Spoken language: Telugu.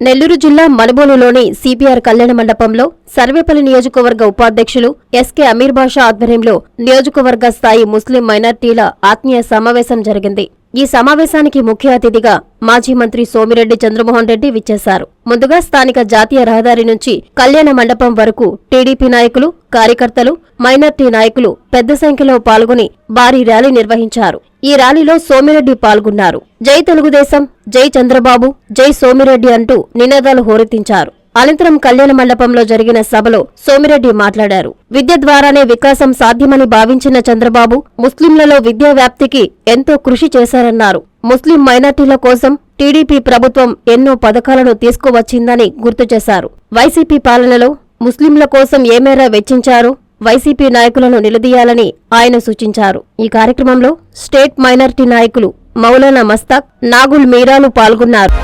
నెల్లూరు జిల్లా మనుబోలులోని సిపిఆర్ కళ్యాణ మండపంలో సర్వేపల్లి నియోజకవర్గ ఉపాధ్యక్షులు ఎస్కే అమీర్ బాషా ఆధ్వర్యంలో నియోజకవర్గ స్థాయి ముస్లిం మైనార్టీల ఆత్మీయ సమావేశం జరిగింది. ఈ సమావేశానికి ముఖ్య అతిథిగా మాజీ మంత్రి సోమిరెడ్డి చంద్రమోహన్ రెడ్డి విచ్చేశారు. ముందుగా స్థానిక జాతీయ రహదారి నుంచి కళ్యాణ మండపం వరకు టీడీపీ నాయకులు కార్యకర్తలు మైనార్టీ నాయకులు పెద్ద సంఖ్యలో పాల్గొని భారీ ర్యాలీ నిర్వహించారు. ఈ ర్యాలీలో సోమిరెడ్డి పాల్గొన్నారు. జై తెలుగుదేశం జై చంద్రబాబు జై సోమిరెడ్డి అంటూ నినాదాలు హోరెత్తించారు. అనంతరం కళ్యాణ మండపంలో జరిగిన సభలో సోమిరెడ్డి మాట్లాడారు. విద్య ద్వారానే వికాసం సాధ్యమని భావించిన చంద్రబాబు ముస్లింలలో విద్యా వ్యాప్తికి ఎంతో కృషి చేశారన్నారు. ముస్లిం మైనార్టీల కోసం టీడీపీ ప్రభుత్వం ఎన్నో పథకాలను తీసుకువచ్చిందని గుర్తు చేశారు. వైసీపీ పాలనలో ముస్లింల కోసం ఏ మేర వెచ్చించారో? వైసీపీ నాయకులను నిలదీయాలని ఆయన సూచించారు. ఈ కార్యక్రమంలో స్టేట్ మైనార్టీ నాయకులు మౌలానా మస్తాక్ నాగుల్ మీరాలు పాల్గొన్నారు.